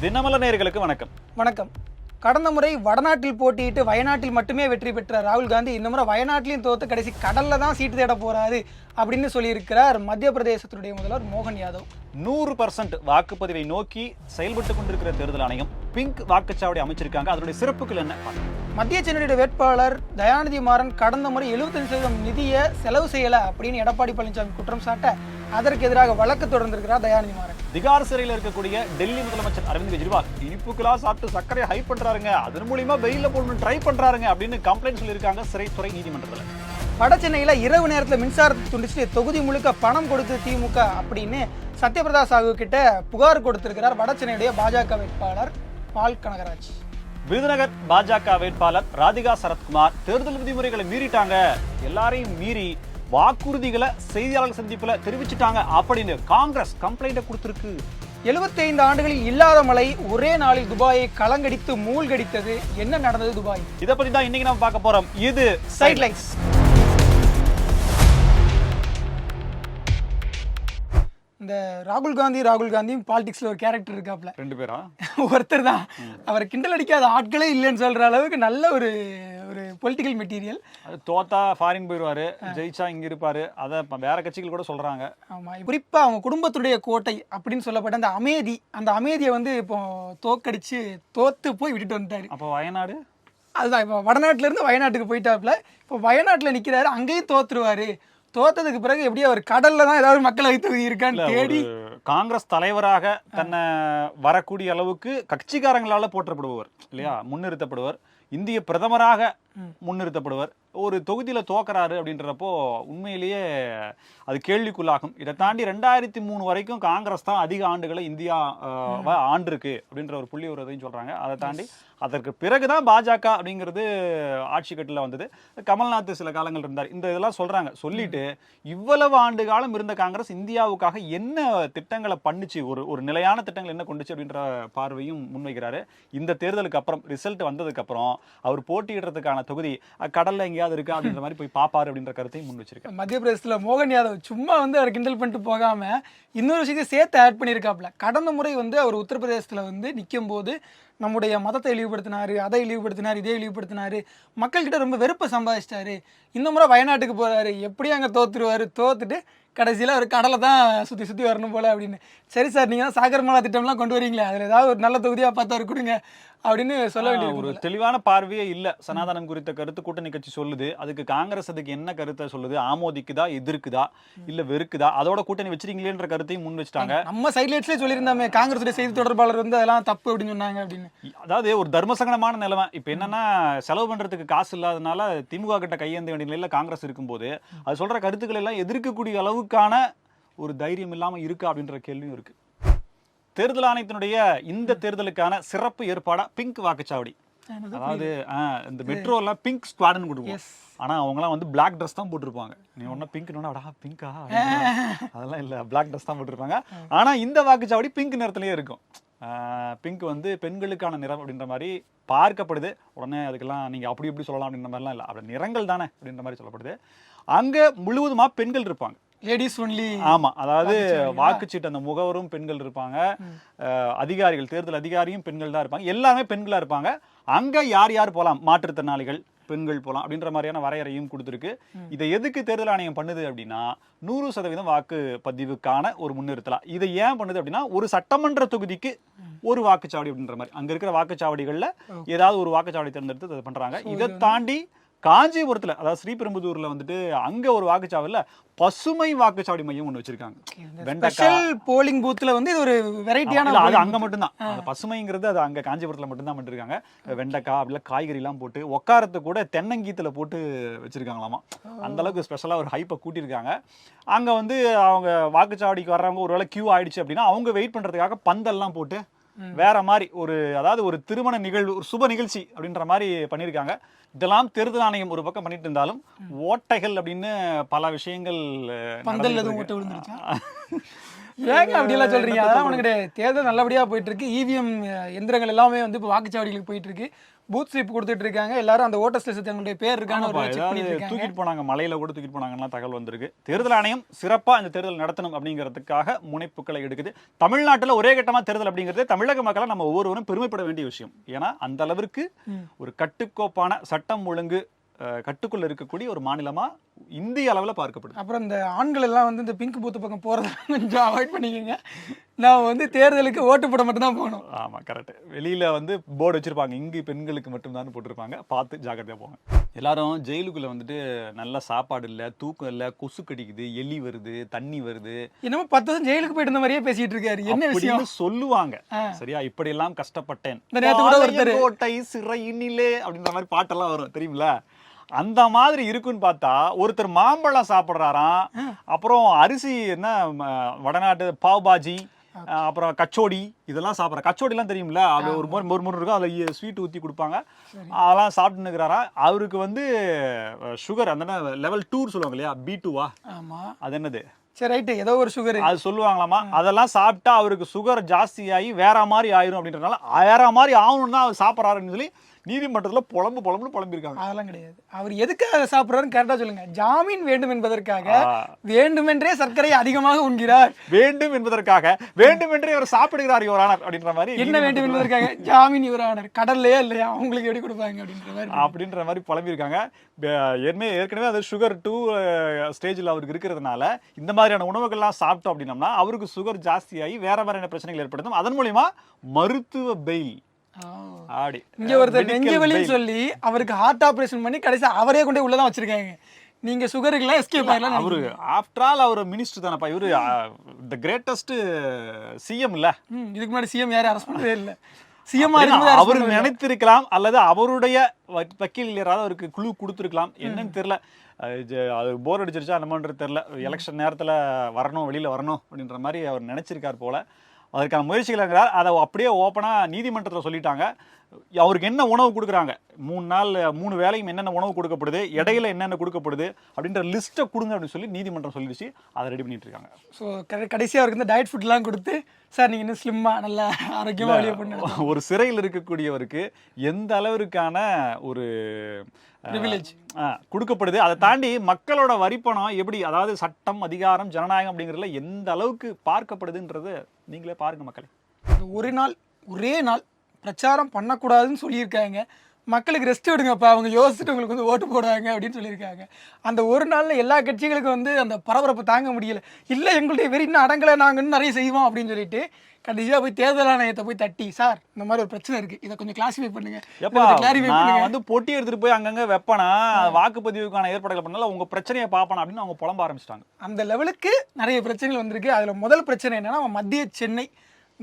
தினமல நேர்களுக்கு வணக்கம். வணக்கம். கடந்த முறை வடநாட்டில் போட்டியிட்டு வயநாட்டில் மட்டுமே வெற்றி பெற்ற ராகுல் காந்தி இந்த முறை வயநாட்டிலையும் தோத்து கடைசி கடல்ல தான் சீட்டு தேட போறாரு அப்படின்னு சொல்லியிருக்கிறார் மத்திய பிரதேசத்தினுடைய முதல்வர் மோகன் யாதவ். நூறு பர்சன்ட் வாக்குப்பதிவை நோக்கி செயல்பட்டு கொண்டிருக்கிற தேர்தல் ஆணையம் பிங்க் வாக்குச்சாவடி அமைச்சிருக்காங்க. அதனுடைய சிறப்புகள் என்ன. மத்திய சென்னையுடைய வேட்பாளர் தயாநிதி மாறன் கடந்த முறை 75% சதவீதம் நிதியை செலவு செய்யல அப்படின்னு எடப்பாடி பழனிசாமி குற்றம் சாட்ட அதற்கு எதிராக வழக்கு தொடர்ந்திருக்கிறார் தயாநிதி மாறன். திகார் சிறையில் இருக்கக்கூடிய டெல்லி முதலமைச்சர் அரவிந்த் கெஜ்ரிவால் இனிப்புகளா சாப்பிட்டு சர்க்கரை ஹை பண்றாருங்க. அதன் மூலியமா வெயில போடணும் ட்ரை பண்றாருங்க அப்படின்னு கம்ப்ளைண்ட் சொல்லியிருக்காங்க சிறைத்துறை நீதிமன்றத்தில். வட சென்னையில இரவு நேரத்துல மின்சாரத்தை துண்டிச்சுட்டு தொகுதி முழுக்க பணம் கொடுத்து திமுக அப்படின்னு சத்யபிரதா சாகு கிட்ட புகார் கொடுத்திருக்கிறார் வட சென்னையுடைய பாஜக வேட்பாளர் பால் கனகராஜ். விருதுநகர் பாஜக வேட்பாளர் ராதிகா சரத்குமார் தேர்தல் விதிமுறைகளை மீறிட்டாங்க. எல்லாரையும் மீறி வாக்குறுதிகளை செய்தியாளர் சந்திப்புல தெரிவிச்சிட்டாங்க அப்படின்னு காங்கிரஸ் கம்ப்ளைண்ட கொடுத்திருக்கு. 75 ஆண்டுகளில் இல்லாத மழை ஒரே நாளில் துபாயை கலங்கடித்து மூழ்கடித்தது. என்ன நடந்தது துபாய் இத பத்தி தான் இன்னைக்கு நம்ம பார்க்க போறோம். இது சைட் இந்த ராகுல் காந்தி ராகுல் காந்தி பாலிடிக்ஸ்ல ஒரு கேரக்டர் இருக்காப்ல. ரெண்டு பேரா? ஒருத்தர் தான் அவரை கிண்டல் அடிக்காத ஆட்களே இல்லைன்னு சொல்ற அளவுக்கு நல்ல ஒரு ஒரு பொலிட்டிக்கல் மெட்டீரியல் அது தோத்தா ஃபாரின் போயிடுவாரு ஜெயிச்சா இங்க இருப்பாரு. அத வேற கட்சிகள் கூட சொல்றாங்க. ஆமா குறிப்பா அவங்க குடும்பத்துடைய கோட்டை அப்படின்னு சொல்லப்பட்ட அந்த அமைதி அந்த அமைதியை வந்து இப்போ தோக்கடிச்சு தோத்து போய் விட்டுட்டு வந்துட்டாரு. அப்ப வயநாடு? அதுதான் இப்போ வடநாட்டுல இருந்து வயநாட்டுக்கு போயிட்டாப்புல இப்போ வயநாட்டுல நிக்கிறாரு அங்கேயும் தோத்துருவாரு. தோத்ததுக்கு பிறகு எப்படி அவர் கடல்ல தான் ஏதாவது மக்களவை தொகுதி இருக்கான்னு தேடி ஒரு காங்கிரஸ் தலைவராக தன்னை வரக்கூடிய அளவுக்கு கட்சிக்காரங்களால போற்றப்படுபவர் இல்லையா? முன்னிறுத்தப்படுவர் இந்திய பிரதமராக முன்னிறுத்தப்படுவர். ஒரு தொகுதியில தோக்கறாரு அப்படின்றப்போ உண்மையிலேயே அது கேள்விக்குள்ளாகும். இதை தாண்டி ரெண்டாயிரத்தி மூணு வரைக்கும் காங்கிரஸ் தான் அதிக ஆண்டுகளை இந்தியா ஆண்டிருக்கு அப்படின்ற ஒரு புள்ளி ஒரு இதையும் சொல்றாங்க. அதை தாண்டி அதற்கு பிறகுதான் பாஜக அப்படிங்கிறது ஆட்சி கட்டில வந்தது. கமல்நாத் சில காலங்கள் இருந்தார். இந்த இதெல்லாம் சொல்றாங்க. சொல்லிட்டு இவ்வளவு ஆண்டு காலம் இருந்த காங்கிரஸ் இந்தியாவுக்காக என்ன திட்டங்களை பண்ணுச்சு? ஒரு ஒரு நிலையான திட்டங்கள் என்ன கொண்டுச்சு அப்படின்ற பார்வையும் முன்வைக்கிறாரு. இந்த தேர்தலுக்கு அப்புறம் ரிசல்ட் வந்ததுக்கு அப்புறம் அவர் போட்டியிடுறதுக்கான தொகுதி. கடல்ல எங்கேயாவது இருக்கா அப்படின்ற மாதிரி போய் பாப்பாரு அப்படின்ற கருத்தையும் முன் வச்சிருக்கேன். மத்திய பிரதேசத்துல மோகன் யாதவ் சும்மா வந்து அவர் கிண்டல் பண்ணிட்டு போகாம இன்னொரு விஷயத்தை சேர்த்து ஆட் பண்ணியிருக்காப்ல கடந்த முறை வந்து அவர் உத்தரப்பிரதேசத்துல வந்து நிற்கும் போது நம்முடைய மதத்தை இழிவுபடுத்தினாரு அதை இழிவுபடுத்தினாரு இதை இழிவுபடுத்தினாரு. மக்கள்கிட்ட ரொம்ப வெறுப்பை சம்பாதிச்சிட்டாரு. இந்த முறை வயநாட்டுக்கு போறாரு. எப்படி அங்கே தோத்துருவாரு. தோத்துட்டு கடைசியில் அவர் கடலை தான் சுற்றி சுற்றி வரணும் போல் அப்படின்னு. சரி சார் நீங்கள் தான் சாகர்மாலா திட்டம்லாம் கொண்டு வரீங்களே. அதில் ஏதாவது ஒரு நல்ல தொகுதியாக பார்த்து அவர் கொடுங்க. அப்படின்னு சொல்ல ஒரு வேண்டியது தெளிவான பார்வையே இல்ல. சனாதனம் குறித்த கருத்து கூட்டணி கட்சி சொல்லுது. அதுக்கு காங்கிரஸ் அதுக்கு என்ன கருத்தை சொல்லுது? ஆமோதிக்குதா எதிர்க்குதா இல்ல வெறுக்குதா? அதோட கூட்டணி வச்சிருக்கீங்களேன்ற கருத்தையும் முன் வச்சுட்டாங்க. நம்ம சைட்லேட்ஸ்லேயே சொல்லியிருந்தாமே காங்கிரஸுடைய செய்தி தொடர்பாளர் வந்து அதெல்லாம் தப்பு அப்படின்னு சொன்னாங்க அப்படின்னு. அதாவது ஒரு தர்மசங்கடமான நிலைமை. இப்ப என்னன்னா செலவு பண்றதுக்கு காசு இல்லாதனால திமுக கிட்ட கையேந்த வேண்டிய நிலையில காங்கிரஸ் இருக்கும்போது அது சொல்ற கருத்துக்கள் எல்லாம் எதிர்க்கக்கூடிய அளவுக்கான ஒரு தைரியம் இல்லாம இருக்கா அப்படின்ற கேள்வியும் இருக்கு. தேர்தல் ஆணையத்தினுடைய இந்த தேர்தலுக்கான சிறப்பு ஏற்பாடா பிங்க் வாக்குச்சாவடி. அதாவது இந்த மெட்ரோ எல்லாம் பிங்க் ஸ்குவாட்னு கொடுப்போம். ஆனா அவங்க எல்லாம் வந்து பிளாக் ட்ரெஸ் தான் போட்டிருப்பாங்க. நீ ஒன்னா பிங்க் அடா பிங்கா அதெல்லாம் இல்ல பிளாக் ட்ரெஸ் தான் போட்டிருப்பாங்க. ஆனா இந்த வாக்குச்சாவடி பிங்க் நிறத்திலேயே இருக்கும். பிங்க் வந்து பெண்களுக்கான நிறம் அப்படின்ற மாதிரி பார்க்கப்படுது. உடனே அதுக்கெல்லாம் நீங்க அப்படி இப்படி சொல்லலாம் அப்படின்ற மாதிரிலாம் இல்லை. அப்படி நிறங்கள் தானே அப்படின்ற மாதிரி சொல்லப்படுது. அங்க முழுவதுமா பெண்கள் இருப்பாங்க. லேடிஸ் ஒன்லி ஆமா அதாவது வாக்குச்சீட்டு அந்த முகவரும் பெண்கள் இருப்பாங்க. அதிகாரிகள் தேர்தல் அதிகாரியும் பெண்கள் தான் இருப்பாங்க. எல்லாமே பெண்களா இருப்பாங்க. அங்க யார் யார் போலாம்? மாற்றுத்திறனாளிகள் பெண்கள் போலாம் அப்படின்ற மாதிரியான வரையறையும் கொடுத்துருக்கு. இதை எதுக்கு தேர்தல் ஆணையம் பண்ணுது அப்படின்னா நூறு சதவீதம் வாக்கு பதிவுக்கான ஒரு முன்னிறுத்தலாம் இதை ஏன் பண்ணுது அப்படின்னா ஒரு சட்டமன்ற தொகுதிக்கு ஒரு வாக்குச்சாவடி அப்படின்ற மாதிரி. அங்க இருக்கிற வாக்குச்சாவடிகள்ல ஏதாவது ஒரு வாக்குச்சாவடி தேர்ந்தெடுத்து அதை பண்றாங்க. இதை தாண்டி காஞ்சிபுரத்துல அதாவது ஸ்ரீபெரும்புதூர்ல வந்துட்டு அங்க ஒரு வாக்குச்சாவடியில பசுமை வாக்குச்சாவடி மையம் ஒண்ணு வச்சிருக்காங்க. ஸ்பெஷல் போலிங் பூத்தில் வந்து இது ஒரு வெரைட்டியான அது அங்க மட்டும்தான். பசுமைங்கிறது அது அங்க காஞ்சிபுரத்துல மட்டும்தான் பண்ணிருக்காங்க. வெண்டைக்காய் அப்படில காய்கறி எல்லாம் போட்டு உட்காரத்து கூட தென்னங்கீத்துல போட்டு வச்சிருக்காங்களாமா. அந்த அளவுக்கு ஸ்பெஷலா ஒரு ஹைப்பை கூட்டியிருக்காங்க. அங்க வந்து அவங்க வாக்குச்சாவடிக்கு வர்றவங்க ஒருவேளை கியூ ஆயிடுச்சு அப்படின்னா அவங்க வெயிட் பண்றதுக்காக பந்தல்லாம் போட்டு வேற மாதிரி ஒரு அதாவது ஒரு திருமண நிகழ்வு ஒரு சுப நிகழ்ச்சி அப்படின்ற மாதிரி பண்ணியிருக்காங்க. இதெல்லாம் தேர்தல் ஆணையம் ஒரு பக்கம் பண்ணிட்டு இருந்தாலும் ஓட்டைகள் அப்படின்னு பல விஷயங்கள் பந்தல் எதுவும் ஓட்டை. விழுந்துருச்சா? ஏங்க அப்படியெல்லாம் சொல்றீங்க? அதான் ஒண்ணு கிடையாது. தேர்தல் நல்லபடியா போயிட்டு இருக்கு இவிஎம் எந்திரங்கள் எல்லாமே வந்து இப்போ வாக்குச்சாவடிகளுக்கு போயிட்டு இருக்கு பூத் ஸ்லிப் கொடுத்துட்டு இருக்காங்க. எல்லாரும் அந்த ஓட்டர்ஸ் லிஸ்ட் தங்களுடைய பேர் இருக்காங்க. தூக்கிட்டு போனாங்க. மலையில கூட தூக்கிட்டு போனாங்கன்னா தகவல் வந்திருக்கு. தேர்தல் ஆணையம் சிறப்பா இந்த தேர்தல் நடத்தணும் அப்படிங்கிறதுக்காக முனைப்புகளை எடுக்குது. தமிழ்நாட்டுல ஒரே கட்டமா தேர்தல் அப்படிங்கிறது தமிழக மக்களை நம்ம ஒவ்வொருவரும் பெருமைப்பட வேண்டிய விஷயம். ஏன்னா அந்த அளவிற்கு ஒரு கட்டுக்கோப்பான சட்டம் ஒழுங்கு கட்டுக்குள்ள இருக்கக்கூடிய ஒரு மாநிலமா இந்திய அளவுல பார்க்கப்படுது. அப்புறம் இந்த ஆண்கள் எல்லாம் வந்து இந்த பிங்க் பூத்து பக்கம் போறத கொஞ்சம் அவாய்ட் பண்ணிக்கோங்க. நான் வந்து தேர்தலுக்கு ஓட்டு போட மட்டும் தான் போகணும். ஆமா கரெக்ட் வெளியில வந்து போர்டு வச்சிருப்பாங்க. இங்கு பெண்களுக்கு மட்டும்தான் போட்டிருப்பாங்க. பார்த்து ஜாக்கிரதையா போங்க. எல்லாரும் ஜெயிலுக்குள்ள வந்துட்டு நல்ல சாப்பாடு இல்ல தூக்கம் இல்ல கொசு கடிக்குது எலி வருது தண்ணி வருது. என்னமோ பத்து வருஷம் ஜெயிலுக்கு போயிட்டு இருந்த மாதிரியே பேசிட்டு இருக்காரு. என்ன விஷயம்? சொல்லுவாங்க. சரியா? இப்படி எல்லாம் கஷ்டப்பட்டேன். இந்த நேத்து கூட ஒருத்தரு- கோட்டை சிறையினிலே அப்படின்ற மாதிரி பாட்டெல்லாம் வரும் தெரியுமில அந்த மாதிரி இருக்குன்னு பார்த்தா ஒருத்தர் மாம்பழம் சாப்பிடுறாராம். அப்புறம் அரிசி என்ன வடநாட்டு பாவ் பாஜி அப்புறம் கச்சோடி இதெல்லாம் சாப்பிட்ற கச்சோடிலாம் தெரியும்ல அது ஒரு மாதிரி மொறு மொறு இருக்கும் அதில் ஸ்வீட் ஊற்றி கொடுப்பாங்க. அதெல்லாம் சாப்பிட்டு இருக்கிறாராம் அவருக்கு வந்து சுகர் அந்த லெவல் டூர் சொல்லுவாங்க இல்லையா பி டூவா ஆமா. அது என்னது? சரி ரைட்டு ஏதோ ஒரு சுகர் அது சொல்லுவாங்களாமா? அதெல்லாம் சாப்பிட்டா அவருக்கு சுகர் ஜாஸ்தியாகி வேற மாதிரி ஆயிரும் அப்படின்றனால வேற மாதிரி ஆகணும்னு தான் அவர் சாப்பிட்றாருன்னு சொல்லி நீதிமன்றத்துல புலம்பு புலம்புன்னு புலம்பிருக்காங்க அதெல்லாம் கிடையாது. அவர் எதுக்காக சாப்பிடுறாருன்னு கரெக்டா சொல்லுங்க. ஜாமீன் வேண்டும் என்பதற்காக. வேண்டுமென்றே சர்க்கரை அதிகமாக உண்கிறார். வேண்டும் என்பதற்காக வேண்டுமென்றே அவர் சாப்பிடுகிறார் யுவரானர் அப்படின்ற மாதிரி என்ன வேண்டும் என்பதற்காக? ஜாமீன் இவரானர் கடல்லையா இல்லையா? அவங்களுக்கு எப்படி கொடுப்பாங்க அப்படின்ற மாதிரி. அப்படின்ற மாதிரி புலம்பியிருக்காங்க. ஏற்கனவே ஏற்கனவே அது சுகர் டூ ஸ்டேஜில் அவருக்கு இருக்கிறதுனால இந்த மாதிரியான உணவுகள்லாம் சாப்பிட்டோம் அப்படின்னம்னா அவருக்கு சுகர் ஜாஸ்தியாகி வேற மாதிரியான பிரச்சனைகள் ஏற்படுத்தும். அதன் மூலியமா மருத்துவ பெயில். ஆடி. இங்க ஒருத்தர் medical நெஞ்சு வலின்னு bail. சொல்லி அவருக்கு ஹார்ட் ஆபரேஷன் பண்ணி கடைசி அவரே கொண்டு உள்ளதான் வச்சிருக்காங்க. நீங்க சுகருக்குலாம் எஸ்கேப் ஆகலாம் அவரு ஆஃப்டர் ஆல் அவர் மினிஸ்டர் தானப்பா. இவரு த கிரேட்டஸ்ட் சிஎம் இல்ல. இதுக்கு முன்னாடி சிஎம் யாரும் அரெஸ்ட் பண்ணதே இல்ல. சிஎம் அவர் நினைத்திருக்கலாம் அல்லது அவருடைய வக்கீல் யாராவது அவருக்கு குழு கொடுத்துருக்கலாம். என்னன்னு தெரியல. அது போர் அடிச்சிருச்சா என்னமோன்றது தெரியல. எலெக்ஷன் நேரத்துல வரணும் வெளியில வரணும் அப்படின்ற மாதிரி அவர் நினைச்சிருக்கார் போல. அதற்கான முயற்சிகள் அதை அப்படியே ஓப்பனாக நீதிமன்றத்தில் சொல்லிட்டாங்க. அவருக்கு என்ன உணவு கொடுக்குறாங்க? மூணு நாள் மூணு வேளையும் என்னென்ன உணவு கொடுக்கப்படுது இடையில என்னென்ன கொடுக்கப்படுது அப்படின்ற லிஸ்ட்டை கொடுங்க அப்படின்னு சொல்லி நீதிமன்றம் சொல்லிடுச்சு. அதை ரெடி பண்ணிட்டு இருக்காங்க. ஸோ கடைசியா அவருக்கு இந்த டயட் ஃபுட்லாம் கொடுத்து சார் நீங்க இன்னும் ஸ்லிம்மா நல்லா ஆரோக்கியமா வெளியே பண்ணு ஒரு சிறையில் இருக்கக்கூடியவருக்கு எந்த அளவிற்கான ஒரு. அஹ், கொடுக்கப்படுது. அதை தாண்டி மக்களோட வரிப்பணம் எப்படி அதாவது சட்டம் அதிகாரம் ஜனநாயகம் அப்படிங்கிறதுல எந்த அளவுக்கு பார்க்கப்படுதுன்றது நீங்களே பாருங்க மக்களே. ஒரு நாள் ஒரே நாள் பிரச்சாரம் பண்ணக்கூடாதுன்னு சொல்லியிருக்காங்க. மக்களுக்கு ரெஸ்ட் எடுங்கப்பா அவங்க யோசிச்சுட்டு உங்களுக்கு வந்து ஓட்டு போடுவாங்க அப்படின்னு சொல்லியிருக்காங்க. அந்த ஒரு நாளில் எல்லா கட்சிகளுக்கும் வந்து அந்த பரபரப்பு தாங்க முடியல. இல்லை எங்களுடைய வெறி இன்னும் அடங்கலை நாங்கள் இன்னும் நிறைய செய்வோம் அப்படின்னு சொல்லிட்டு கடைசியாக போய் தேர்தல் ஆணையத்தை போய் தட்டி சார் இந்த மாதிரி ஒரு பிரச்சனை இருக்குது இதை கொஞ்சம் கிளாஸிஃபை பண்ணுங்க. எப்பா கிளாரிஃபை பண்ணுங்க. வந்து பொட்டி எடுத்துட்டு போய் அங்கங்க வெப்பனா? வாக்குப்பதிவுக்கான ஏற்பாடுகள் பண்ணல. உங்க பிரச்சனையை பார்ப்பனா? அப்படின்னு அவங்க புலம்ப ஆரம்பிச்சிட்டாங்க. அந்த லெவலுக்கு நிறைய பிரச்சனைகள் வந்திருக்கு. அதில் முதல் பிரச்சனை என்னன்னா மத்திய சென்னை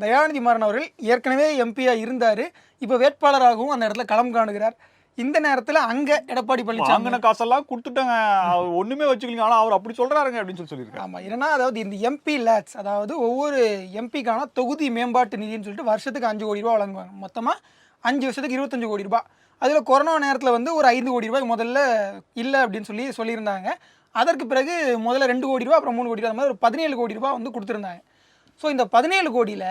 தயாநிதி மாறன் அவர்கள் ஏற்கனவே எம்பியா இருந்தார். இப்போ வேட்பாளராகவும் அந்த இடத்துல களம் காணுகிறார். இந்த நேரத்தில் அங்கே எடப்பாடி பழனிசாமி வாங்கின காசெல்லாம் கொடுத்துட்டாங்க. அவர் ஒண்ணுமே வச்சுக்கலீங்க. ஆனா அவர் அப்படி சொல்றாருங்க அப்படின்னு சொல்லி சொல்லியிருக்காரு. ஆமாம் ஏன்னா அதாவது இந்த எம்பி லேட்ஸ் அதாவது ஒவ்வொரு எம்பிக்கான தொகுதி மேம்பாட்டு நிதின்னு சொல்லிட்டு வருஷத்துக்கு அஞ்சு கோடி ரூபா வழங்குவாங்க. மொத்தமாக அஞ்சு வருஷத்துக்கு இருபத்தஞ்சு கோடி ரூபாய். அதில் கொரோனா நேரத்தில் வந்து ஒரு ஐந்து கோடி ரூபாய் முதல்ல இல்லை அப்படின்னு சொல்லி சொல்லியிருந்தாங்க. அதற்கு பிறகு முதல்ல ரெண்டு கோடி ரூபா அப்புறம் மூணு கோடி ரூபா அந்த மாதிரி ஒரு பதினேழு கோடி ரூபாய் வந்து கொடுத்துருந்தாங்க. ஸோ இந்த பதினேழு கோடியில்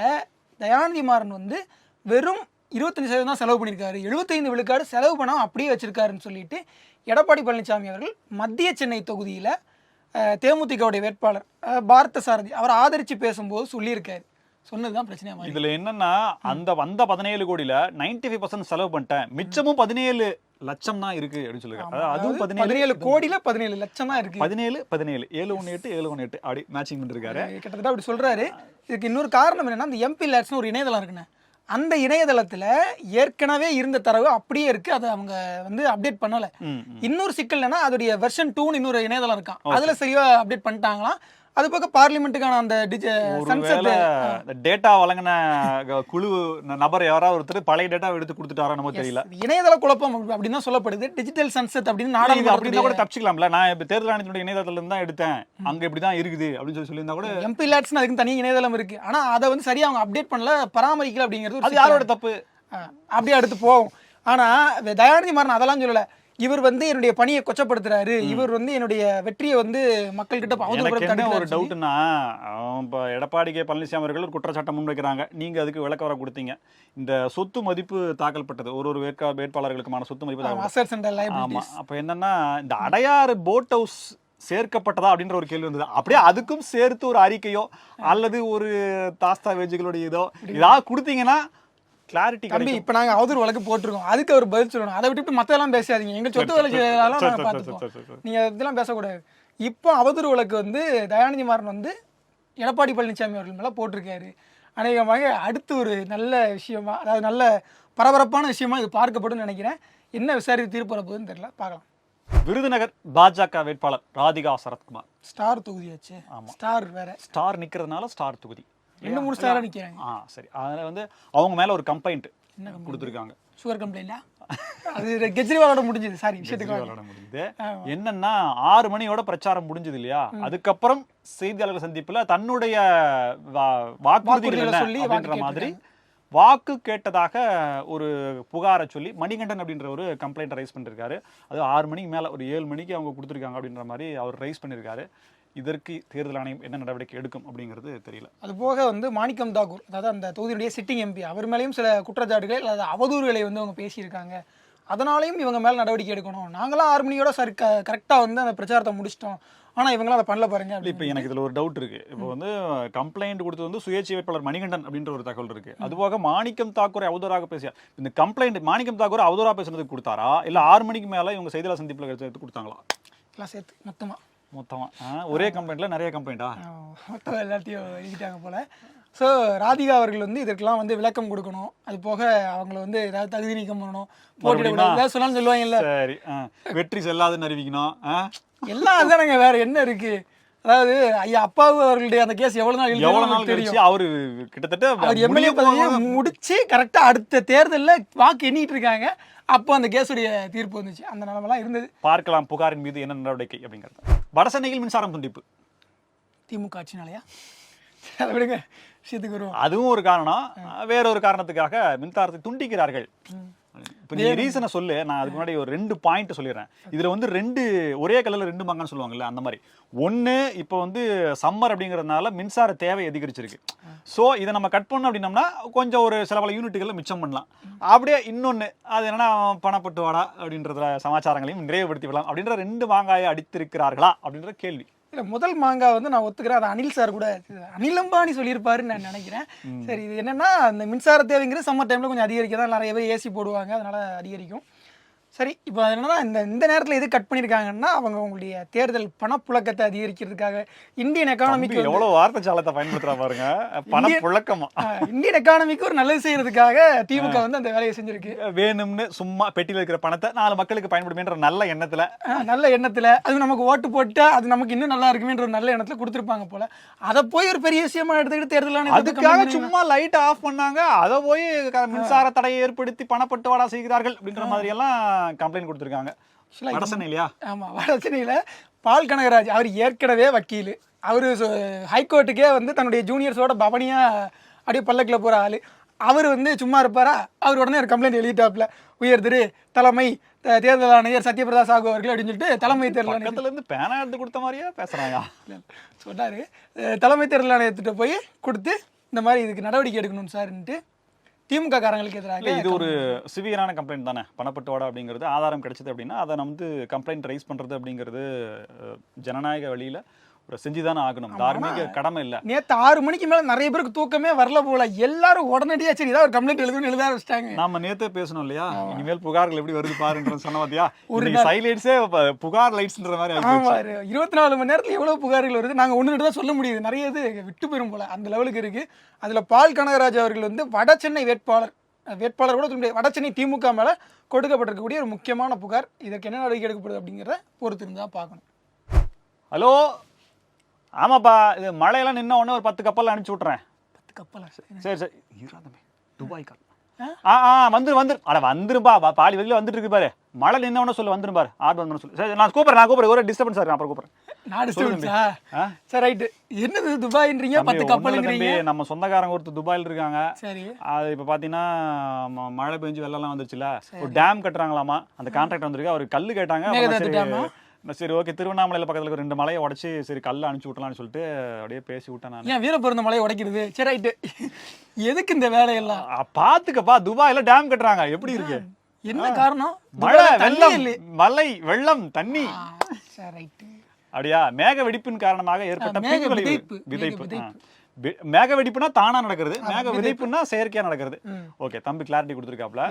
தயாநிதி மாறன் வந்து வெறும் இருபத்தஞ்சு சதவீதம் தான் செலவு பண்ணியிருக்காரு. எழுபத்தைந்து விழுக்காடு செலவு பணம் அப்படியே வச்சுருக்காருன்னு சொல்லிட்டு எடப்பாடி பழனிசாமி அவர்கள் மத்திய சென்னை தொகுதியில் தேமுதிகவுடைய வேட்பாளர் பாரத சாரதி அவர் ஆதரித்து பேசும்போது சொல்லியிருக்காரு. சொன்னதுதான் பிரச்சனையா இதுல என்னன்னா அந்த வந்த பதினேழு கோடியில 95% ஃபைவ் பர்சன்ட் செலவு பண்ணிட்டேன். மிச்சமும் பதினேழு லட்சம் தான் இருக்கு அப்படின்னு அதாவது அதுவும் பதினேழு கோடியில பதினேழு லட்சம் தான் இருக்கு. பதினேழு பதினேழு ஏழு ஒன்று எட்டு ஏழு ஒன்று எட்டு. அப்படி மேட்சிங் பண்ணிருக்காரு. கிட்டத்தட்ட அப்படி சொல்றாரு. இதுக்கு இன்னொரு காரணம் என்னன்னா அந்த எம்பி லேட்ஸ்னு ஒரு இணையதளம் இருக்குண்ணே. அந்த இணையதளத்துல ஏற்கனவே இருந்த தரவு அப்படியே இருக்கு. அதை அவங்க வந்து அப்டேட் பண்ணல. இன்னொரு சிக்கல் என்னன்னா அதோடைய வெர்ஷன் டூன்னு இன்னொரு இணையதளம் இருக்கான். அதுல சரியா அப்டேட் பண்ணிட்டாங்களாம். அது பக்கம் பார்லிமெண்ட்டுக்கான அந்த டேட்டா வழங்கின குழு நபர் யாராவது ஒருத்தர் பழைய டேட்டா எடுத்து கொடுத்துட்டாரோ நம்ம தெரியல. இணையதள குழப்பம் அப்படி- அப்படின்னு தான் சொல்லப்படுது. டிஜிட்டல் சன்செட் அப்படின்னு இது அப்படி இருந்தா நாடாளுமன்ற கூட தப்பிச்சுக்கலாம்ல. நான் இப்ப தேர்தல் ஆணையத்தினுடைய இணையதளத்துல இருந்து தான் எடுத்தேன். அங்க இப்படிதான் இருக்குது அப்படின்னு சொல்லி சொல்லியிருந்தா கூட எம்பி லேட்ஸ்னு அதுக்கு தனி இணையதளம் இருக்கு. ஆனா அதை வந்து சரியா அவங்க அப்டேட் பண்ணல பராமரிக்கல அப்படிங்கிறது அது யாரோட தப்பு? அப்படியே அடுத்து போவோம். ஆனா தயாநிதி மாறன் அதெல்லாம் சொல்லல. இவர் வந்து என்னுடைய பணியை கொச்சப்படுத்துறாரு. இவர் வந்து என்னுடைய வெற்றியை வந்து மக்கள்கிட்ட ஒரு டவுட்னா இப்போ எடப்பாடி கே பழனிசாமி அவர்கள் ஒரு குற்றச்சாட்டம் முன்வைக்கிறாங்க. நீங்க அதுக்கு விளக்கவர கொடுத்தீங்க. இந்த சொத்து மதிப்பு தாக்கல்பட்டது ஒரு ஒரு வேட்கா வேட்பாளர்களுக்குமான சொத்து மதிப்பு தாக்கல் ஆமா. அப்ப என்னன்னா இந்த அடையாறு போட் ஹவுஸ் சேர்க்கப்பட்டதா அப்படின்ற ஒரு கேள்வி வந்தது. அப்படியே அதுக்கும் சேர்த்து ஒரு அறிக்கையோ அல்லது ஒரு தாஸ்தாவேஜுகளுடைய இதோ ஏதாவது கொடுத்தீங்கன்னா கிளாரிட்டி தம்பி இப்ப நாங்க அவதூறு வழக்கு போட்டிருக்கோம். அதுக்கு அவர் பதில் சொல்லணும். அதை விட்டுட்டு மத்தெல்லாம் பேசாதீங்க. எங்க சொத்து வழக்கு நாங்க பார்த்துப்போம். நீங்க இதெல்லாம் பேசக்கூடாது. இப்போ அவதூறு வழக்கு வந்து தயாநிதி மாறன் வந்து எடப்பாடி பழனிசாமி அவர்கள் மேல போட்டிருக்காரு. அநேகமாக அடுத்து ஒரு நல்ல விஷயமா அதாவது நல்ல பரபரப்பான விஷயமா இது பார்க்கப்படும் நினைக்கிறேன். என்ன விசாரித்து தீர்ப்பு வரப்போகுதுன்னு தெரியல. பார்க்கலாம். விருதுநகர் பாஜக வேட்பாளர் ராதிகா சரத்குமார். ஸ்டார் தொகுதியாச்சு. ஸ்டார் வேற. ஸ்டார் நிக்கிறதுனால ஸ்டார் தொகுதி. ரெண்டு மூணு ஸ்டாரா நிக்கிறாங்க. ஆ சரி. அதில் வந்து அவங்க மேல ஒரு கம்ப்ளைண்ட் கொடுத்துருக்காங்க. சுகர் கம்ப்ளைண்டா அது கெஜ்ரிவாலோட முடிஞ்சது. சாரி விஷயத்துக்கு ஆமா. என்னன்னா ஆறு மணியோட பிரச்சாரம் முடிஞ்சது இல்லையா? அதுக்கப்புறம் செய்தியாளர்கள் சந்திப்புல தன்னுடைய வாக்குறுதிகள் என்ன சொல்லி அப்படின்ற மாதிரி வாக்கு கேட்டதாக ஒரு புகாரை சொல்லி மணிகண்டன் அப்படின்ற ஒரு கம்ப்ளைண்ட் ரைஸ் பண்ணிருக்காரு. அது ஆறு மணிக்கு மேல ஒரு ஏழு மணிக்கு அவங்க கொடுத்துருக்காங்க அப்படின்ற மாதிரி அவர் ரைஸ் பண்ணிருக்காரு. இதற்கு தேர்தல் ஆணையம் என்ன நடவடிக்கை எடுக்கும் அப்படிங்கிறது தெரியல. அது போக வந்து மாணிக்கம் தாக்கூர் அதாவது அந்த தொகுதியுடைய சிட்டிங் எம்பி அவர் மேலேயும் சில குற்றச்சாட்டுகள் அல்லது அவதூறுகளை வந்து அவங்க பேசியிருக்காங்க. அதனாலையும் இவங்க மேல நடவடிக்கை எடுக்கணும். நாங்களாம் ஆறு மணியோட சரி கரெக்டாக வந்து அந்த பிரச்சாரத்தை முடிச்சிட்டோம். ஆனா இவங்களாம் அதை பண்ணல பாருங்க. இப்போ எனக்கு இதுல ஒரு டவுட் இருக்கு. இப்போ வந்து கம்ப்ளைண்ட் கொடுத்தது வந்து சுயேட்சை வேட்பாளர் மணிகண்டன் அப்படின்ற ஒரு தகவல் இருக்கு. அதுபோக மாணிக்கம் தாக்கூரை அவதூறாக பேசிய இந்த கம்ப்ளைண்ட் மாணிக்கம் தாக்கூர் அவதூறா பேசுனதுக்கு கொடுத்தாரா? இல்ல ஆறு மணிக்கு மேல இவங்க செய்தியாளர் சந்திப்புல எடுத்து கொடுத்தாங்களா? எல்லாம் சேர்த்து மொத்தமா. மொத்தமா. ஆ, ஒரே கம்ப்ளைண்ட்ல நிறைய கம்ப்ளைண்டா ஆஹ் மொத்தம் எல்லாத்தையும் எழுதிட்டாங்க போல. ஸோ ராதிகா அவர்கள் வந்து இதற்கெல்லாம் வந்து விளக்கம் கொடுக்கணும். அது போக அவங்கள வந்து ஏதாவது தகுதி நீக்கம் பண்ணணும். போட்டியிடக்கூடாது சொன்னாலும் சொல்லுவாங்கல்ல. சரி ஆ. வெற்றி செல்லாதுன்னு அறிவிக்கணும்? எல்லாம் அதுதானங்க வேற என்ன இருக்கு? அதாவது ஐயா அப்பாவு அவர்களுடைய அந்த கேஸ் எவ்வளவு நாள் எவ்வளவு நாள் தெரியும். அவரு கிட்டத்தட்ட அவர் எம்எல்ஏ பதவியை. முடிச்சு கரெக்டா அடுத்த தேர்தல்ல வாக்கு எண்ணிட்டு இருக்காங்க. அப்போ அந்த கேஸுடைய தீர்ப்பு வந்துச்சு. அந்த நிலமெல்லாம் இருந்தது. பார்க்கலாம் புகாரின் மீது என்ன நடவடிக்கை அப்படிங்கிறது. வடசென்னையில் மின்சாரம் துண்டிப்பு. திமுக ஆட்சினாலயா அதை விடுங்க விஷயத்துக்கு வருவோம். அதுவும் ஒரு காரணம். வேற ஒரு காரணத்துக்காக மின்சாரத்தை துண்டிக்கிறார்கள். இப்போ நீ ரீசனை சொல்லு நான் அதுக்கு முன்னாடி ஒரு ரெண்டு பாயிண்ட் சொல்லிடுறேன். இதுல வந்து ரெண்டு ஒரே கல்லில் ரெண்டு மங்கன்னு சொல்லுவாங்கல்ல அந்த மாதிரி. ஒண்ணு இப்போ வந்து சம்மர் அப்படிங்கறதுனால மின்சார தேவை அதிகரிச்சிருக்கு. ஸோ இதை நம்ம கட் பண்ணோம் அப்படின்னம்னா கொஞ்சம் ஒரு சில பல யூனிட்டுகளை மிச்சம் பண்ணலாம். அப்படியே இன்னொன்னு அது என்னன்னா பணப்பட்டு வாடா அப்படின்றத சமாச்சாரங்களையும் நிறைவுபடுத்தி விடலாம் அப்படின்ற ரெண்டு மாங்காயை அடித்திருக்கிறார்களா அப்படின்ற கேள்வி. இல்ல முதல் மாங்காய் வந்து நான் ஒத்துக்கிறேன். அது அனில் சார் கூட அனில் அம்பானி சொல்லியிருப்பாருன்னு நான் நினைக்கிறேன். சரி இது என்னன்னா அந்த மின்சார தேவைங்கிறது சம்மர் டைம்ல கொஞ்சம் அதிகரிக்க தான் நிறைய பேர் ஏசி போடுவாங்க. அதனால அதிகரிக்கும். சரி இப்போ என்னன்னா இந்த இந்த நேரத்தில் எது கட் பண்ணியிருக்காங்கன்னா அவங்க உங்களுடைய தேர்தல் பணப்புழக்கத்தை அதிகரிக்கிறதுக்காக இந்தியன் எக்கானமிக்கு தம்பி, எவ்வளவு வார்த்தை சாலத்தை பயன்படுத்துறா பாருங்க. பணம் புழக்கமா இந்தியன் எக்கானமிக்கு ஒரு நல்லது செய்யறதுக்காக திமுக வந்து அந்த வேலையை செஞ்சிருக்கு. வேணும்னு சும்மா பெட்டியில இருக்கிற பணத்தை நாலு மக்களுக்கு பயன்படுமேன்ற நல்ல எண்ணத்துல. நல்ல எண்ணத்துல. அது நமக்கு ஓட்டு போட்டா அது நமக்கு இன்னும் நல்லா இருக்குமேன்ற ஒரு நல்ல எண்ணத்துல கொடுத்துருப்பாங்க போல. அதை போய் ஒரு பெரிய விஷயமா எடுத்துக்கிட்டு தேர்தலான அதுக்காக சும்மா லைட் ஆஃப் பண்ணாங்க. அதை போய் மின்சார தடையை ஏற்படுத்தி பணப்பட்டுவாடா செய்கிறார்கள் அப்படின்ற மாதிரி எல்லாம் கம்ப்ளைண்ட் கொடுத்திருக்காங்க. வடசென்னை இல்லையா ஆமா வடசென்னையில் பால் கனகராஜ் அவர் ஏற்கனவே வக்கீல். அவர் ஹைகோர்ட்டுக்கே வந்து தன்னுடைய ஜூனியர்ஸோட பவனியா அப்படியே பல்லக்கில் போற ஆளு. அவர் வந்து சும்மா இருப்பாரா? அவர் உடனே ஒரு கம்ப்ளைண்ட் எழுதிட்டாப்ல உயர் திரு தலைமை தேர்தல் ஆணையர் சத்யபிரதா சாகு அவர்கள் அப்படின்னு சொல்லிட்டு தலைமை தேர்தல் இருந்து பேனா எடுத்து கொடுத்த மாதிரியே பேசுறாங்க சொன்னாரு. தலைமை தேர்தல் ஆணையத்திட்ட போய் கொடுத்து இந்த மாதிரி இதுக்கு நடவடிக்கை எடுக்கணும் சார்ன்ட்டு திமுக காரங்களுக்கு எதிராக இது ஒரு சிவியரான கம்ப்ளைண்ட் தானே? பணப்பட்டுவாடா அப்படிங்கிறது ஆதாரம் கிடைச்சது அப்படின்னா அதை நம்ம வந்து கம்ப்ளைண்ட் ரைஸ் பண்றது அப்படிங்கிறது ஜனநாயக வழியில ஒரு செஞ்சுதானே ஆகணும். தார்மீக கடமை இல்ல. நேத்து ஆறு மணிக்கு மேல நிறைய பேருக்கு தூக்கமே வரல போல. எல்லாரும் உடனடியா சரி ஏதாவது ஒரு கம்ப்ளைண்ட் எழுதுன்னு எழுத ஆரம்பிச்சிட்டாங்க. நாம நேத்தே பேசணும் இல்லையா? இனிமேல் புகார்கள் எப்படி வருது பாருன்றது சொன்ன பாத்தியா ஒரு சைலைட்ஸே புகார் லைட்ஸ்ன்ற மாதிரி ஆகி ஆமா இருபத்தி நாலு மணி நேரத்துல எவ்வளவு புகார்கள் வருது? நாங்க ஒண்ணு ரெண்டு தான் சொல்ல முடியுது. நிறைய இது விட்டு போயிரும் போல. அந்த லெவலுக்கு இருக்கு. அதுல பால் கனகராஜ் அவர்கள் வந்து வட சென்னை வேட்பாளர் வேட்பாளர் கூட சொல்ல வட சென்னை திமுக மேல கொடுக்கப்பட்டிருக்கக்கூடிய ஒரு முக்கியமான புகார். இதற்கு என்ன நடவடிக்கை எடுக்கப்படுது அப்படிங்கிறத பொறுத்து இருந்தா பார்க்கணும். ஹலோ? ஆமாப்பா இது மழையெல்லாம் நின்ன உடனே ஒரு பத்து கப்பல் அனுப்பிச்சு விட்றேன் பத்து கப்பலா? சரி சரி இருடா தம்பி துபாய் கால் ஆ? ஆ வந்துரு வந்துரு. அட வந்துரும்பா. வா, பாதி வெளியில வந்துட்டு இருக்கு பாரு. மழை நின்னவன சொல்லு வந்துரும் பாரு. ஆர்டர் வந்து சொல்லு. சரி நான் கூப்பிடுறேன் நான் கூப்பிடுறேன். ஒரு டிஸ்டர்பன்ஸ் இருக்கு நான் அப்புறம் கூப்பிடுறேன். நான் டிஸ்டர்பன்ஸா ஆ? சரி ரைட்டு என்னது துபாயின்றீங்க? பத்து தம்பி, நம்ம சொந்தக்காரங்க ஒருத்தர் துபாயில் இருக்காங்க. சரி. அது இப்போ பார்த்தீங்கன்னா ம- மழை பெஞ்சு வெள்ளம்லாம் வந்துச்சுல ஒரு டேம் கட்டுறாங்களாமா? அந்த கான்ட்ராக்ட் வந்திருக்கு. அவர் கல்லு கேட்டாங்க. சரி, ஓகே திருவண்ணாமலையில் பக்கத்துல இருக்க ரெண்டு மலையை உடச்சி சரி கல்லை அனுப்பிச்சு விட்டலாம்னு சொல்லிட்டு அப்படியே பேசி விட்டேன் நான். ஏன் வீரபிறந்த மலையை உடைக்கிறது? சரி ரைட்டு எதுக்கு இந்த வேலையெல்லாம்? பார்த்துக்கப்பா துபாயில டேம் கட்டுறாங்க. எப்படி இருக்கு? என்ன காரணம்? மழை வெள்ளம். மலை வெள்ளம் தண்ணி. அப்படியா மேக வெடிப்பின் காரணமாக ஏற்பட்ட மேக விதைப்பு. மேக வெடிப்புனா தானா நடக்கிறது. மேக விதைப்புனா செயற்கையா நடக்கிறது. ஓகே தம்பி கிளாரிட்டி கொடுத்துருக்காப்ல.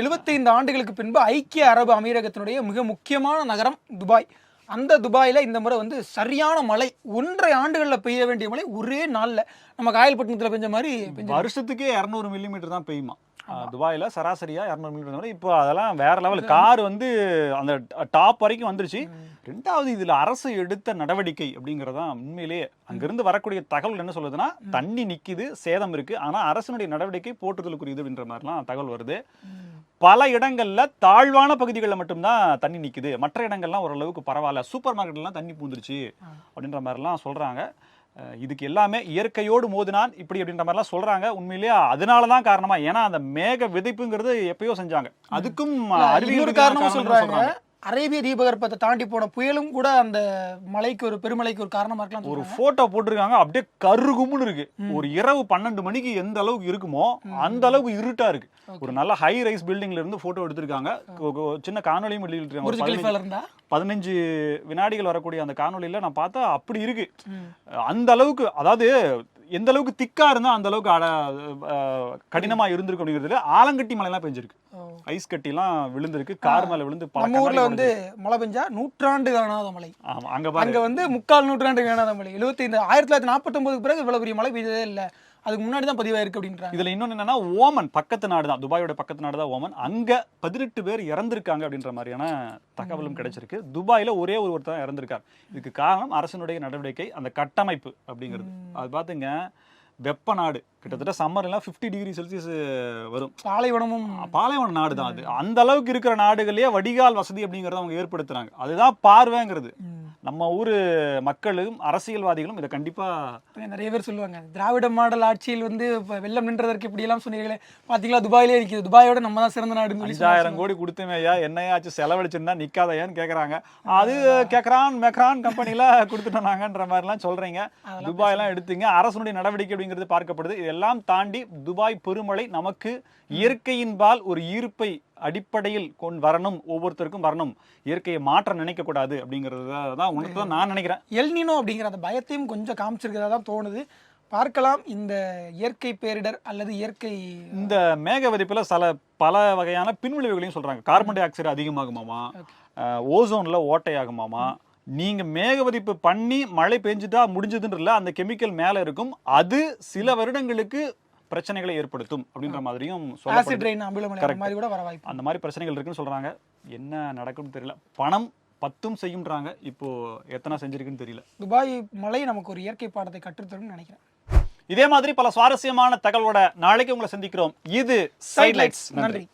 75 ஆண்டுகளுக்கு பின்பு ஐக்கிய அரபு அமீரகத்தினுடைய மிக முக்கியமான நகரம் துபாய். அந்த துபாயில இந்த முறை வந்து சரியான மழை ஒன்றரை ஆண்டுகள்ல பெய்ய வேண்டிய மழை ஒரே நாள்ல. நம்ம காயல்பட்டினத்துல பெஞ்ச மாதிரி வருஷத்துக்கே இரநூறு மில்லிமீட்டர் தான் பெய்யுமா? துபாயில சராசரியா இரநூறு மில்லிமீட்டர் இப்போ அதெல்லாம் வேற லெவல் கார் வந்து அந்த டாப் வரைக்கும் வந்துருச்சு. ரெண்டாவது இதுல அரசு எடுத்த நடவடிக்கை அப்படிங்கறதான் உண்மையிலேயே அங்கிருந்து வரக்கூடிய தகவல் என்ன சொல்லுதுன்னா தண்ணி நிக்குது சேதம் இருக்கு. ஆனா அரசனுடைய நடவடிக்கை போற்றுதலுக்குரியது அப்படின்ற மாதிரிலாம் தகவல் வருது. பல இடங்கள்ல தாழ்வான பகுதிகளில் மட்டும்தான் தண்ணி நிக்குது. மற்ற இடங்கள்லாம் ஓரளவுக்கு பரவாயில்ல. சூப்பர் மார்க்கெட்லாம் தண்ணி பூந்துருச்சு அப்படின்ற மாதிரிலாம் சொல்றாங்க. அஹ் இதுக்கு எல்லாமே இயற்கையோடு மோதினான் இப்படி அப்படின்ற மாதிரிலாம் சொல்றாங்க. உண்மையிலேயே அதனால தான் காரணமா. ஏன்னா அந்த மேக விதைப்புங்கிறது எப்பயோ செஞ்சாங்க. அதுக்கும் அறிவியல் காரணமும் சொல்றாங்க. அரேபிய தீபகற்பத்தை தாண்டி போன புயலும் கூட அந்த மலைக்கு ஒரு பெருமலைக்கு ஒரு காரணமா இருக்கலாம் ஒரு. போட்டோ போட்டிருக்காங்க. அப்படியே கருகும்னு இருக்கு. ஒரு இரவு பன்னெண்டு மணிக்கு எந்த அளவுக்கு இருக்குமோ அந்த அளவுக்கு இருட்டா இருக்கு. ஒரு நல்ல ஹை ரைஸ் பில்டிங்ல இருந்து போட்டோ எடுத்திருக்காங்க. சின்ன காணொலியும் வெளியிட்டிருக்காங்க பதினஞ்சு வினாடிகள் வரக்கூடிய அந்த காணொளியில நான் பார்த்தா அப்படி இருக்கு. அந்த அளவுக்கு அதாவது எந்த அளவுக்கு திக்கா இருந்தா அந்த அளவுக்கு அட கடினமா இருந்திருக்கு அப்படிங்கிறது ஆலங்கட்டி மழைலாம் பெஞ்சிருக்கு. ஐஸ் கட்டிலாம் விழுந்திருக்கு கார் மேல விழுந்து நம்ம ஊர்ல வந்து மழை பெஞ்சா நூற்றாண்டு காணாத மழை. ஆமா அங்க அங்க வந்து முக்கால் நூற்றாண்டு காணாத மழை. 75 ஆயிரத்தி தொள்ளாயிரத்தி நாற்பத்தொன்பதுக்கு பிறகு இவ்வளவு பெரிய மழை பெய்ததே இல்ல. அதுக்கு முன்னாடி தான் பதிவாயிருக்கு அப்படின்றாங்க. இதுல இன்னொன்னு என்னன்னா ஓமன் பக்கத்து நாடு தான் துபாயோட பக்கத்து நாடு தான் ஓமன். அங்க பதினெட்டு பேர் இறந்திருக்காங்க அப்படின்ற மாதிரியான தகவலும் கிடைச்சிருக்கு. துபாயில ஒரே ஒரு ஒருத்தர் இறந்திருக்கார். இதுக்கு காரணம் அரசனுடைய நடவடிக்கை அந்த கட்டமைப்பு அப்படிங்கிறது. அது பாத்துங்க வெப்ப நாடு. கிட்டத்தட்ட சம்மர் எல்லாம் 50 டிகிரி செல்சியஸ் வரும். பாலைவனமும் பாலைவன நாடு தான் அது. அந்த அளவுக்கு இருக்கிற நாடுகள்லயே வடிகால் வசதி அப்படிங்கறத அவங்க ஏற்படுத்துறாங்க. அதுதான் பார்வைங்கிறது. நம்ம ஊரு மக்களும் அரசியல்வாதிகளும் இதை கண்டிப்பா நிறைய பேர் சொல்லுவாங்க திராவிட மாடல் ஆட்சியில் வந்து வெள்ளம் நின்றதற்கு இப்படி எல்லாம் சொன்னீங்களே பாத்தீங்களா? துபாயிலே இருக்குது. துபாயோட நம்ம தான் சிறந்த நாடுன்னு சொல்லி அஞ்சாயிரம் கோடி கொடுத்துமே ஐயா என்னையாச்சும் செலவழிச்சிருந்தா நிக்காதையான்னு கேக்குறாங்க. அது கேக்குறான் மெக்ரான் கம்பெனில கொடுத்துட்டோம் நாங்கன்ற மாதிரிலாம் சொல்றீங்க. துபாய் எல்லாம் எடுத்தீங்க. அரசனுடைய நடவடிக்கை அப்படிங்கிறது பார்க்கப்படுது. இதெல்லாம் தாண்டி துபாய் பெருமழை நமக்கு இயற்கையின்பால் ஒரு ஈர்ப்பை அடிப்படையில் கொண்டு வரணும் ஒவ்வொருத்தருக்கும் வரணும். இயற்கையை மாற்ற நினைக்க கூடாது அப்படிங்கறது தான் உனக்கு தான் நான் நினைக்கிறேன். எல்னினோ அப்படிங்கிற அந்த பயத்தையும் கொஞ்சம் காமிச்சிருக்கிறதா தான் தோணுது. பார்க்கலாம் இந்த இயற்கை பேரிடர் அல்லது இயற்கை இந்த மேக வெடிப்புல சில பல வகையான பின்விளைவுகளையும் சொல்றாங்க. கார்பன் டை ஆக்சைடு அதிகமாகுமாமா? ஓசோன்ல ஓட்டையாகுமாமா? நீங்க மேகவதிப்பு பண்ணி மழை பெஞ்சுட்டா முடிஞ்சதுன்றல அந்த கெமிக்கல் மேல இருக்கும். அது சில வருடங்களுக்கு பிரச்சனைகளை ஏற்படுத்தும் அப்படின்ற மாதிரியும் அந்த மாதிரி கூட வர வாய்ப்பு. அந்த மாதிரி பிரச்சனைகள் இருக்குன்னு சொல்றாங்க. என்ன நடக்கும்னு தெரியல. பணம் பத்தும் செய்யும்ன்றாங்க. இப்போ எத்தனை செஞ்சிருக்குன்னு தெரியல. துபாய் மலை நமக்கு ஒரு இயற்கை பாடத்தை கற்றுத்தரும்னு நினைக்கிறேன். இதே மாதிரி பல சுவாரஸ்யமான தகவலோட நாளைக்கு உங்களை சந்திக்கிறோம். இது சைட்லைட்ஸ் நன்றி. நன்றி.